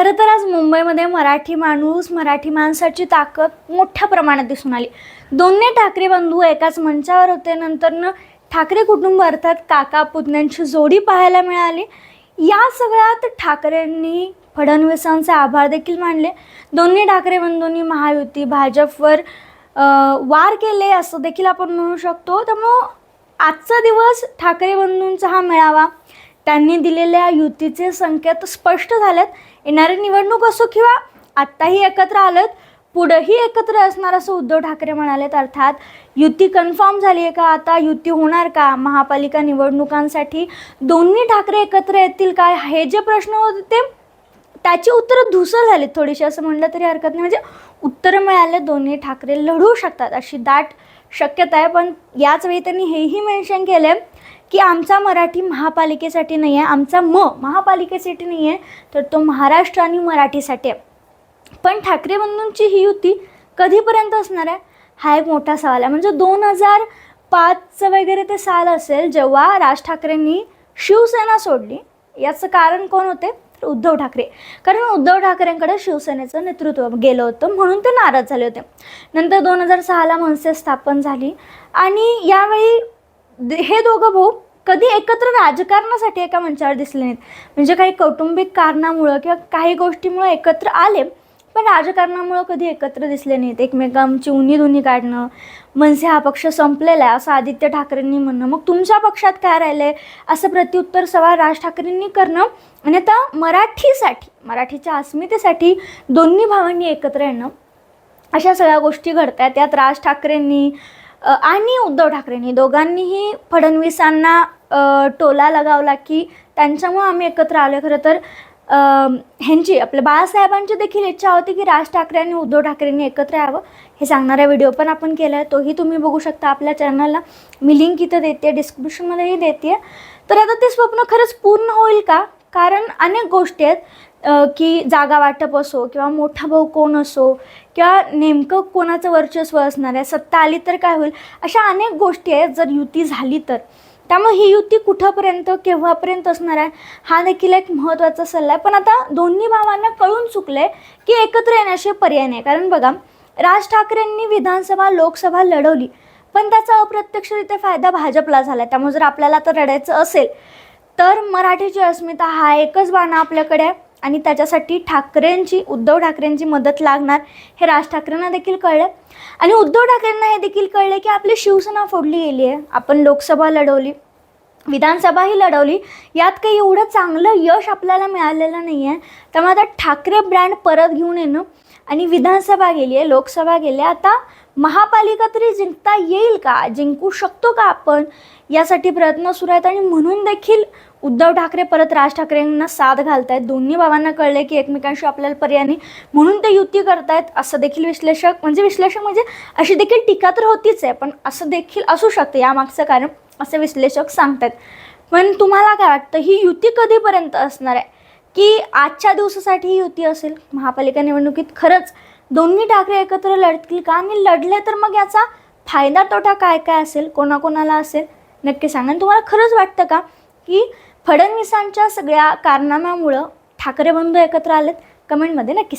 खरं तर आज मुंबईमध्ये मराठी माणूस मराठी माणसाची ताकद मोठ्या प्रमाणात दिसून आली. दोन्ही ठाकरे बंधू एकाच मंचावर होते नंतरनं ठाकरे कुटुंब अर्थात काका पुतण्यांची जोडी पाहायला मिळाली. या सगळ्यात ठाकरेंनी फडणवीसांचे आभार देखील मानले. दोन्ही ठाकरे बंधूंनी महायुती भाजपवर वार केले असं देखील आपण म्हणू शकतो. त्यामुळं आजचा दिवस ठाकरे बंधूंचा हा मेळावा त्यांनी दिलेल्या युतीचे संकेत स्पष्ट झालेत. येणारी निवडणूक असो किंवा आत्ताही एकत्र आलं पुढंही एकत्र असणार असं उद्धव ठाकरे म्हणालेत. अर्थात युती कन्फर्म झाली आहे का आता? युती होणार का? महापालिका निवडणुकांसाठी दोन्ही ठाकरे एकत्र येतील काय? हे जे प्रश्न होते ते त्याची उत्तरं धुसर झालीत थोडीशी. असं म्हणलं तरी हरकत नाही. म्हणजे उत्तरं मिळाले दोन्ही ठाकरे लढू शकतात अशी दाट शक्यता आहे. पण याच वेळी त्यांनी हेही मेन्शन केलं की आमचा मराठी महापालिकेसाठी नाही आहे आमचा म महापालिकेसाठी नाही आहे तर तो महाराष्ट्र आणि मराठीसाठी आहे. पण ठाकरे बंधूंची ही युती कधीपर्यंत असणार आहे? हा एक मोठा सवाल आहे. म्हणजे दोन हजार पाचचं वगैरे ते साल असेल जेव्हा राज ठाकरेंनी शिवसेना सोडली याचं कारण कोण होते? तर उद्धव ठाकरे. कारण उद्धव ठाकरेंकडे शिवसेनेचं नेतृत्व गेलं होतं म्हणून ते नाराज झाले होते. नंतर दोन हजार सहाला मनसे स्थापन झाली आणि यावेळी हे दोघं भाऊ कधी एकत्र राजकारणासाठी एका मंचावर दिसले नाहीत. म्हणजे काही कौटुंबिक कारणामुळं किंवा काही गोष्टीमुळं एकत्र आले पण राजकारणामुळं कधी एकत्र दिसले नाहीत. एकमेकांची उन्ही धुनी काढणं मनसे हा पक्ष संपलेला आहे असं आदित्य ठाकरेंनी म्हणणं. मग तुमच्या पक्षात काय राहिलं आहे असं प्रत्युत्तर सवाल राज ठाकरेंनी करणं आणि आता मराठीसाठी मराठीच्या अस्मितेसाठी दोन्ही भावांनी एकत्र येणं अशा सगळ्या गोष्टी घडत आहेत त्यात राज ठाकरेंनी आणि उद्धव ठाकरेंनी दोघांनीही फडणवीसांना टोला लगावला की त्यांच्यामुळं आम्ही एकत्र आलो खरं तर. ह्यांची आपल्या बाळासाहेबांची देखील इच्छा होती की राज ठाकरे आणि उद्धव ठाकरेंनी एकत्र यावं. हे सांगणारा व्हिडिओ पण आपण केला आहे तोही तुम्ही बघू शकता आपल्या चॅनलला मी लिंक इथं देते डिस्क्रिप्शनमध्येही देते तर आता ते स्वप्न खरंच पूर्ण होईल का? कारण अनेक गोष्टी आहेत की जागा वाटप असो किंवा मोठा भाऊ कोण असो किंवा नेमकं कोणाचं वर्चस्व असणार आहे सत्ता आली तर काय होईल अशा अनेक गोष्टी आहेत जर युती झाली तर. त्यामुळे ही युती कुठंपर्यंत केव्हापर्यंत असणार आहे हा देखील एक महत्त्वाचा सल्ला आहे. पण आता दोन्ही भावांना कळून चुकलं आहे की एकत्र येण्याशिवाय पर्याय नाही. कारण बघा राज ठाकरेंनी विधानसभा लोकसभा लढवली पण त्याचा अप्रत्यक्षरित्या फायदा भाजपला झाला त्यामुळे जर आपल्याला तर रडायचं असेल तर मराठीची अस्मिता हा एकच बाणा आपल्याकडे आहे आणि त्याच्यासाठी ठाकरेंची उद्धव ठाकरेंची मदत लागणार हे राज ठाकरेंना देखील कळलं. आणि उद्धव ठाकरेंना हे देखील कळलं की आपली शिवसेना फोडली गेली आहे. आपण लोकसभा लढवली विधानसभाही लढवली यात काही एवढं चांगलं यश आपल्याला मिळालेलं नाही आहे त्यामुळे आता ठाकरे ब्रँड परत घेऊन येणं आणि विधानसभा गेली आहे लोकसभा गेली आहे. आता महापालिका तरी जिंकता येईल का? जिंकू शकतो का आपण? यासाठी प्रयत्न सुरू आहेत आणि म्हणून देखील उद्धव ठाकरे परत राज ठाकरेंना साथ घालत आहेत दोन्ही भावांना कळले की एकमेकांशी आपल्याला पर्याय नाही. म्हणून ते युती करतायत असं देखील विश्लेषक म्हणजे विश्लेषक म्हणजे अशी देखील टीका तर होतीच आहे पण असं देखील असू शकतं. यामागचं कारण असे विश्लेषक सांगतात पण तुम्हाला काय वाटतं ही युती कधीपर्यंत असणार आहे? की आजच्या दिवसासाठी ही युती असेल? महापालिका निवडणुकीत खरंच दोन्ही ठाकरे एकत्र लढतील का? आणि लढले तर मग याचा फायदा तोटा काय काय असेल? कोणाकोणाला असेल? नक्की सांगा. आणि तुम्हाला खरंच वाटतं का की फडणवीसांच्या सगळ्या कारनाम्यामुळं ठाकरे बंधू एकत्र आलेत? कमेंटमध्ये नक्की सांगा.